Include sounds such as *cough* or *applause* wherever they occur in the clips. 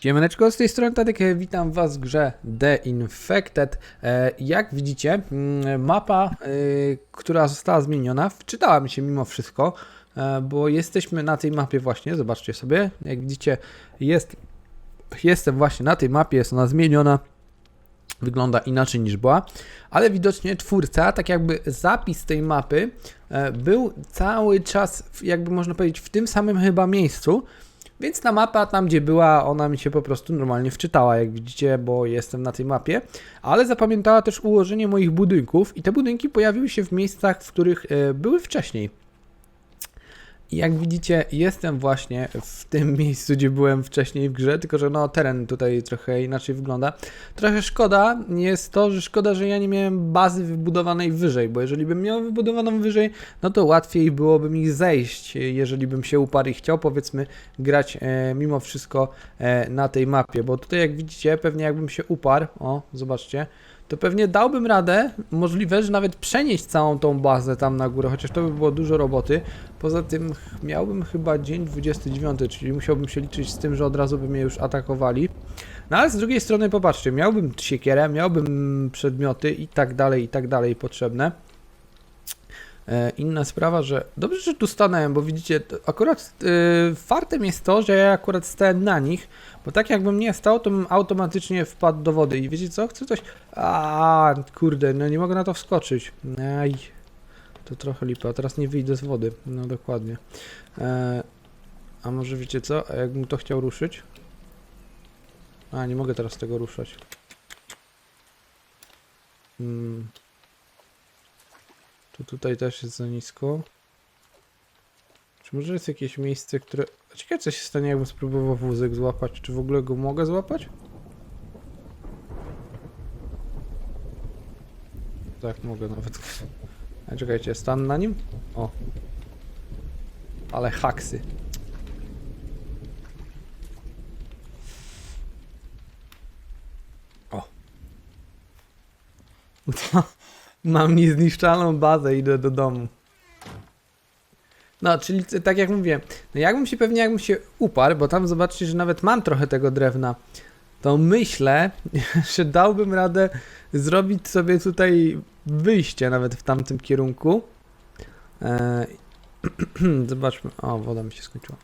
Siemaneczko, z tej strony Tadek, witam Was w grze The Infected. E, Jak widzicie, mm, mapa, e, która została zmieniona, wczytała mi się mimo wszystko, e, bo jesteśmy na tej mapie właśnie, zobaczcie sobie, jak widzicie, jest, jestem właśnie na tej mapie, jest ona zmieniona, wygląda inaczej niż była, ale widocznie twórca, tak jakby zapis tej mapy był cały czas, jakby można powiedzieć, w tym samym chyba miejscu, więc ta mapa tam, gdzie była, ona mi się po prostu normalnie wczytała, jak widzicie, bo jestem na tej mapie, ale zapamiętała też ułożenie moich budynków i te budynki pojawiły się w miejscach, w których e, były wcześniej. Jak widzicie, jestem właśnie w tym miejscu, gdzie byłem wcześniej w grze, tylko że no teren tutaj trochę inaczej wygląda. Trochę szkoda jest to, że szkoda, że ja nie miałem bazy wybudowanej wyżej, bo jeżeli bym miał wybudowaną wyżej, no to łatwiej byłoby mi zejść, jeżeli bym się uparł i chciał powiedzmy grać e, mimo wszystko e, na tej mapie, bo tutaj jak widzicie, pewnie jakbym się uparł, o zobaczcie, to pewnie dałbym radę, możliwe, że nawet przenieść całą tą bazę tam na górę, chociaż to by było dużo roboty. Poza tym miałbym chyba dzień 29, czyli musiałbym się liczyć z tym, że od razu by mnie już atakowali. No ale z drugiej strony popatrzcie, miałbym siekierę, miałbym przedmioty i tak dalej, i tak dalej potrzebne. E, Inna sprawa, że dobrze, że tu stanąłem, bo widzicie, akurat yy, fartem jest to, że ja akurat stałem na nich, bo tak jakbym nie stał, to bym automatycznie wpadł do wody i wiecie co, chcę coś... A kurde, no nie mogę na to wskoczyć. Aj, to trochę lipa, teraz nie wyjdę z wody, no dokładnie. E, a może wiecie co, a jakbym to chciał ruszyć? A, nie mogę teraz tego ruszać. Hmm. Tu tutaj też jest za nisko. Czy może jest jakieś miejsce, które... Ciekawe co się stanie jakbym spróbował wózek złapać. Czy w ogóle go mogę złapać? Tak, mogę nawet. A czekajcie, stan na nim? O. Ale haksy. O. *laughs* Mam niezniszczalną bazę, idę do domu. No, czyli tak jak mówię, no jakbym się pewnie jakbym się uparł, bo tam zobaczcie, że nawet mam trochę tego drewna, to myślę, *laughs* że dałbym radę zrobić sobie tutaj wyjście nawet w tamtym kierunku. E, *clears throat* zobaczmy. O, woda mi się skończyła.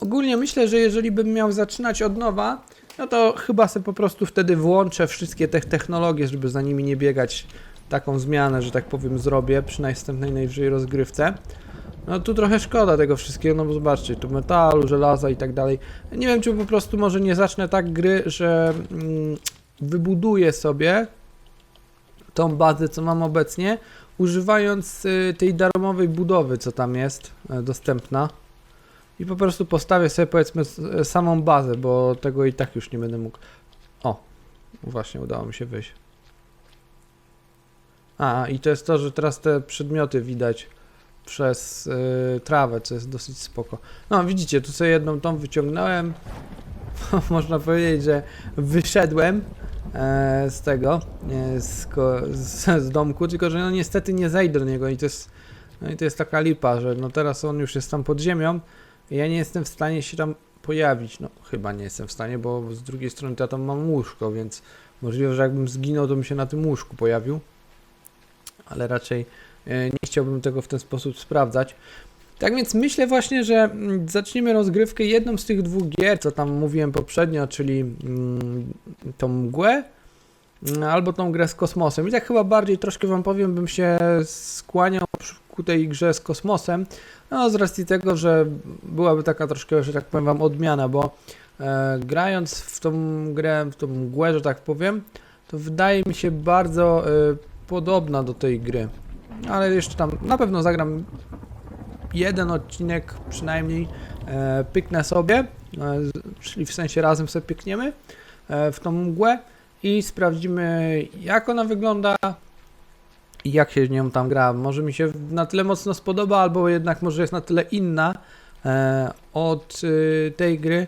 Ogólnie myślę, że jeżeli bym miał zaczynać od nowa, no to chyba sobie po prostu wtedy włączę wszystkie te technologie, żeby za nimi nie biegać. Taką zmianę, że tak powiem, zrobię przy następnej najwyżej rozgrywce. No tu trochę szkoda tego wszystkiego, no bo zobaczcie, tu metalu, żelaza i tak dalej. Nie wiem, czy po prostu może nie zacznę tak gry, że mm, wybuduję sobie tą bazę, co mam obecnie, używając y, tej darmowej budowy, co tam jest y, dostępna. I po prostu postawię sobie powiedzmy y, samą bazę, bo tego i tak już nie będę mógł. O, właśnie udało mi się wyjść. A, i to jest to, że teraz te przedmioty widać przez y, trawę, co jest dosyć spoko. No, widzicie, tu sobie jedną tą wyciągnąłem. *laughs* Można powiedzieć, że wyszedłem e, z tego, e, z, z, z domku, tylko że no niestety nie zejdę do niego i to jest, no i to jest taka lipa, że no teraz on już jest tam pod ziemią ja nie jestem w stanie się tam pojawić. No, chyba nie jestem w stanie, bo z drugiej strony to ja tam mam łóżko, więc możliwe, że jakbym zginął, to bym się na tym łóżku pojawił. Ale raczej e, nie chciałbym tego w ten sposób sprawdzać. Tak więc myślę właśnie, że mm, zaczniemy rozgrywkę jedną z tych dwóch gier, co tam mówiłem poprzednio, czyli mm, tą mgłę mm, albo tą grę z kosmosem. I tak chyba bardziej troszkę wam powiem, bym się skłaniał ku tej grze z kosmosem, no z racji tego, że byłaby taka troszkę, że tak powiem wam odmiana, bo e, grając w tą grę, w tą mgłę, że tak powiem, to wydaje mi się bardzo e, podobna do tej gry. Ale jeszcze tam na pewno zagram jeden odcinek przynajmniej e, pyknę sobie, e, czyli w sensie razem sobie pykniemy e, w tą mgłę i sprawdzimy jak ona wygląda i jak się nią tam gra. Może mi się na tyle mocno spodoba, albo jednak może jest na tyle inna e, od y, tej gry,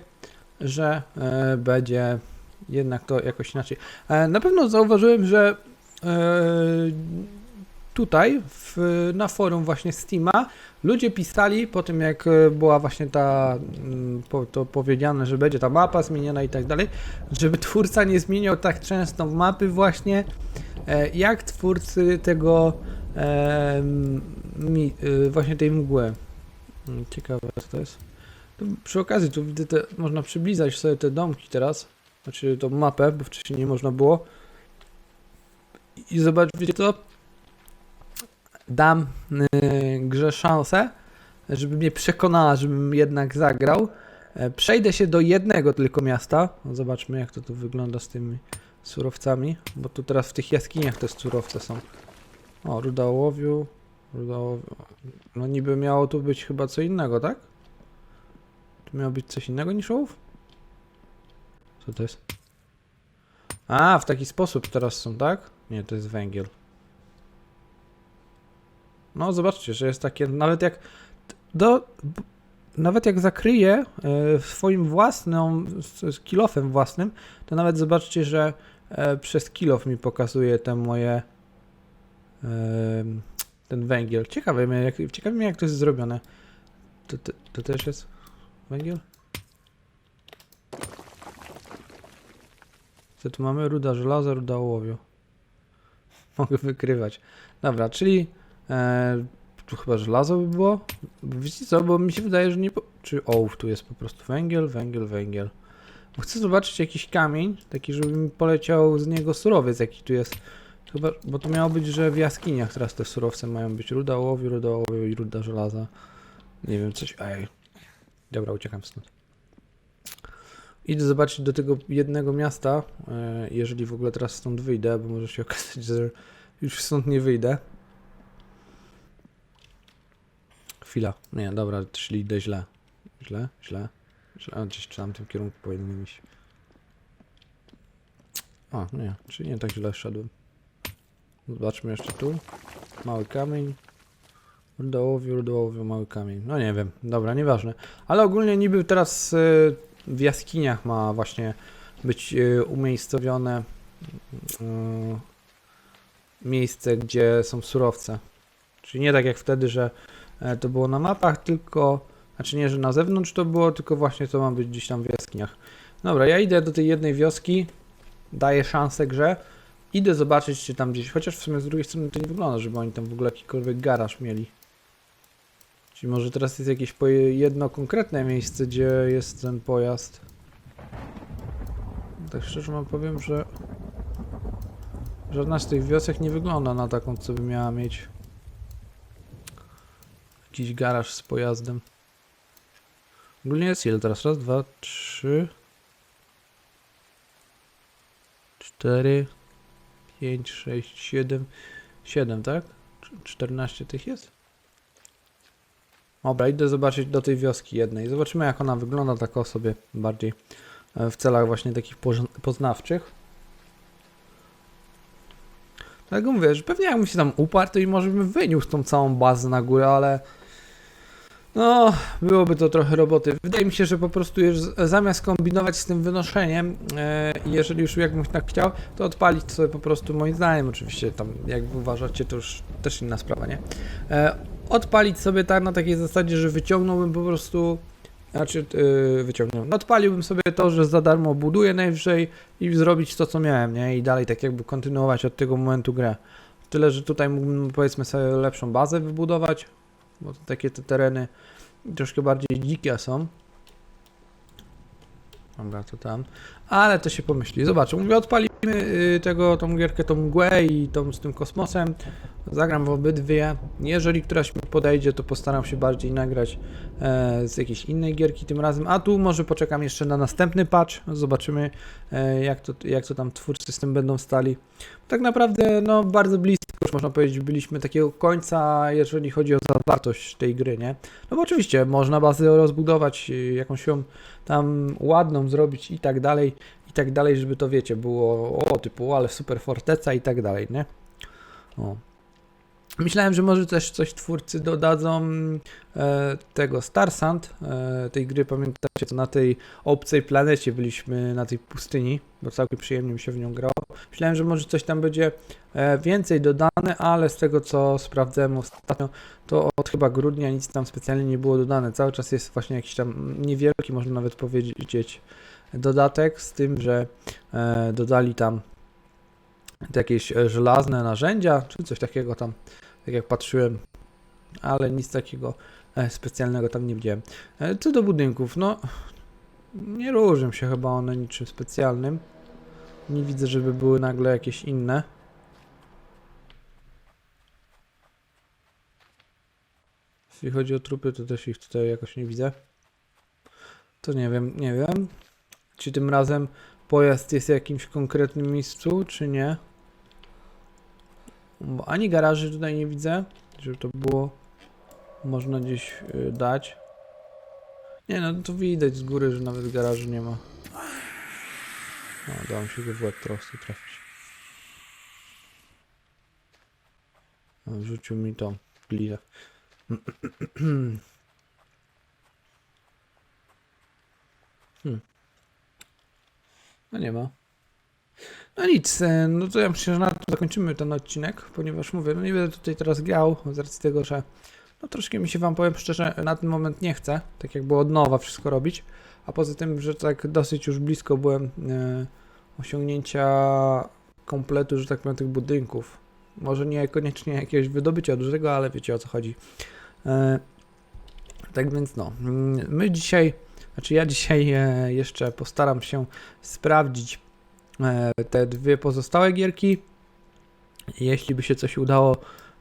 że e, będzie jednak to jakoś inaczej. E, na pewno zauważyłem, że e, tutaj w, na forum właśnie Steama ludzie pisali po tym jak e, była właśnie ta mm, po, to powiedziane, że będzie ta mapa zmieniona i tak dalej, żeby twórca nie zmieniał tak często mapy właśnie e, jak twórcy tego e, mi, e, właśnie tej mgły. Mm, Ciekawe co to jest. Tu przy okazji tu widzę te, można przybliżać sobie te domki teraz, znaczy tą mapę, bo wcześniej nie można było. I zobacz, wiecie co? Dam yy, grze szansę, żeby mnie przekonała, żebym jednak zagrał. E, przejdę się do jednego tylko miasta. Zobaczmy jak to tu wygląda z tymi surowcami, bo tu teraz w tych jaskiniach te surowce są. O, ruda ołowiu, ruda ołowiu. No niby miało tu być chyba co innego, tak? Tu miało być coś innego niż ołów? Co to jest? A, w taki sposób teraz są, tak? Nie, to jest węgiel. No, zobaczcie, że jest takie, nawet jak do, nawet jak zakryję e, swoim własnym, kilofem własnym, to nawet zobaczcie, że przez kilof mi pokazuje te moje ten węgiel. Ciekawe mnie, jak, ciekawe mnie, jak to jest zrobione. To, to, to też jest węgiel? Co tu mamy? Ruda żelaza, ruda ołowiu. *laughs* Mogę wykrywać. Dobra, czyli e, tu chyba żelazo by było. Wiecie co, bo mi się wydaje, że nie... Po... Czy ołów tu jest po prostu węgiel, węgiel, węgiel. Chcę zobaczyć jakiś kamień, taki, żeby mi poleciał z niego surowiec, jaki tu jest. Chyba, bo to miało być, że w jaskiniach teraz te surowce mają być. Ruda ołowiu, ruda ołowiu i ruda żelaza. Nie wiem, coś... Ej. Dobra, uciekam stąd. Idę zobaczyć do tego jednego miasta, e, jeżeli w ogóle teraz stąd wyjdę, bo może się *laughs* okazać, że już stąd nie wyjdę. Chwila. Nie, dobra, czyli idę. Źle, źle, źle. A, gdzieś w tamtym kierunku powinienem iść. A, nie, czyli nie tak źle szedłem. Zobaczmy jeszcze tu. Mały kamień. Rudołowiu, rudołowiu, mały kamień. No nie wiem, dobra, nieważne. Ale ogólnie niby teraz y, w jaskiniach ma właśnie być y, umiejscowione y, miejsce, gdzie są surowce. Czyli nie tak jak wtedy, że e, to było na mapach, tylko, znaczy nie, że na zewnątrz to było, tylko właśnie to ma być gdzieś tam w jaskiniach. Dobra, ja idę do tej jednej wioski, daję szansę grze, idę zobaczyć, czy tam gdzieś, chociaż w sumie z drugiej strony to nie wygląda, żeby oni tam w ogóle jakikolwiek garaż mieli. Czyli może teraz jest jakieś jedno konkretne miejsce, gdzie jest ten pojazd. Tak szczerze wam powiem, że żadna z tych wiosek nie wygląda na taką, co by miała mieć jakiś garaż z pojazdem. Ogólnie jest ile teraz? Raz, dwa, trzy, cztery, pięć, sześć, siedem, siedem, tak? 14 tych jest? Dobra, idę zobaczyć do tej wioski jednej. Zobaczymy jak ona wygląda tak o sobie bardziej e, w celach właśnie takich poznawczych. Tak jak mówię, że pewnie jakbym się tam uparł, to i może bym wyniósł tą całą bazę na górę, ale no, byłoby to trochę roboty. Wydaje mi się, że po prostu zamiast kombinować z tym wynoszeniem, e, jeżeli już jakbym tak chciał, to odpalić sobie po prostu, moim zdaniem oczywiście, tam jak uważacie, to już też inna sprawa, nie? E, odpalić sobie tak na takiej zasadzie, że wyciągnąłbym po prostu, znaczy yy, wyciągnął, no odpaliłbym sobie to, że za darmo buduję najwyżej i zrobić to, co miałem, nie? I dalej tak jakby kontynuować od tego momentu grę. Tyle, że tutaj mógłbym powiedzmy sobie lepszą bazę wybudować, bo takie te tereny troszkę bardziej dzikie są. Dobra, to tam. Ale to się pomyśli. Zobaczę, mówię, odpalimy y, tego, tą gierkę, tą mgłę i tą z tym kosmosem. Zagram w obydwie. Jeżeli któraś mi podejdzie, to postaram się bardziej nagrać e, z jakiejś innej gierki tym razem. A tu może poczekam jeszcze na następny patch. Zobaczymy, e, jak, to, jak to tam twórcy z tym będą stali. Tak naprawdę, no bardzo blisko, już można powiedzieć, byliśmy takiego końca, jeżeli chodzi o zawartość tej gry, nie? No bo oczywiście można bazę rozbudować, jakąś ją tam ładną zrobić i tak dalej, i tak dalej, żeby to wiecie, było o typu, ale super forteca i tak dalej, nie? O. Myślałem, że może też coś twórcy dodadzą e, tego Star Sand, e, tej gry, pamiętacie, co na tej obcej planecie byliśmy, na tej pustyni, bo całkiem przyjemnie mi się w nią grało. Myślałem, że może coś tam będzie e, więcej dodane, ale z tego co sprawdzałem ostatnio, to od chyba grudnia nic tam specjalnie nie było dodane. Cały czas jest właśnie jakiś tam niewielki, można nawet powiedzieć, dodatek z tym, że e, dodali tam jakieś żelazne narzędzia, czy coś takiego tam, tak jak patrzyłem, ale nic takiego e, specjalnego tam nie widziałem. E, Co do budynków, no nie różnią się chyba one niczym specjalnym. Nie widzę, żeby były nagle jakieś inne. Jeśli chodzi o trupy, to też ich tutaj jakoś nie widzę. To nie wiem, nie wiem. Czy tym razem pojazd jest w jakimś konkretnym miejscu, czy nie? Bo ani garaży tutaj nie widzę, żeby to było można gdzieś y, dać. Nie no, to widać z góry, że nawet garażu nie ma. No, dało mi się go w łeb trafić. No, Rzucił mi tą glizę. *clears throat* Hmm. No nie ma. No nic, e, no to ja myślę, że na tym zakończymy ten odcinek, ponieważ mówię, no nie będę tutaj teraz grał, z racji tego, że no troszkę mi się wam powiem szczerze, na ten moment nie chcę, tak jakby od nowa wszystko robić, a poza tym, że tak dosyć już blisko byłem e, osiągnięcia kompletu, że tak powiem, tych budynków. Może nie koniecznie jakiegoś wydobycia dużego, ale wiecie o co chodzi. E, tak więc no, mm, my dzisiaj, znaczy ja dzisiaj e, jeszcze postaram się sprawdzić te dwie pozostałe gierki. Jeśli by się coś udało,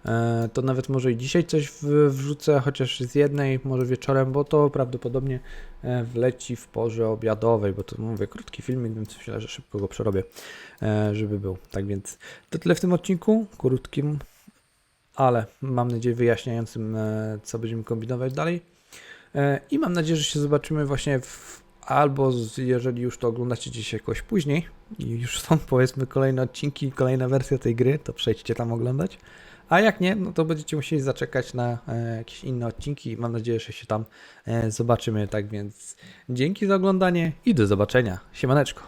e, to nawet może i dzisiaj coś wrzucę, chociaż z jednej, może wieczorem, bo to prawdopodobnie e, wleci w porze obiadowej, bo to mówię, krótki filmik, więc myślę, że szybko go przerobię, e, żeby był. Tak więc to tyle w tym odcinku, krótkim, ale mam nadzieję wyjaśniającym, e, co będziemy kombinować dalej. E, I mam nadzieję, że się zobaczymy właśnie w, albo z, jeżeli już to oglądacie gdzieś jakoś później i już są *laughs* powiedzmy kolejne odcinki, kolejna wersja tej gry, to przejdźcie tam oglądać. A jak nie, no to będziecie musieli zaczekać na e, jakieś inne odcinki i mam nadzieję, że się tam e, zobaczymy. Tak więc dzięki za oglądanie i do zobaczenia. Siemaneczko.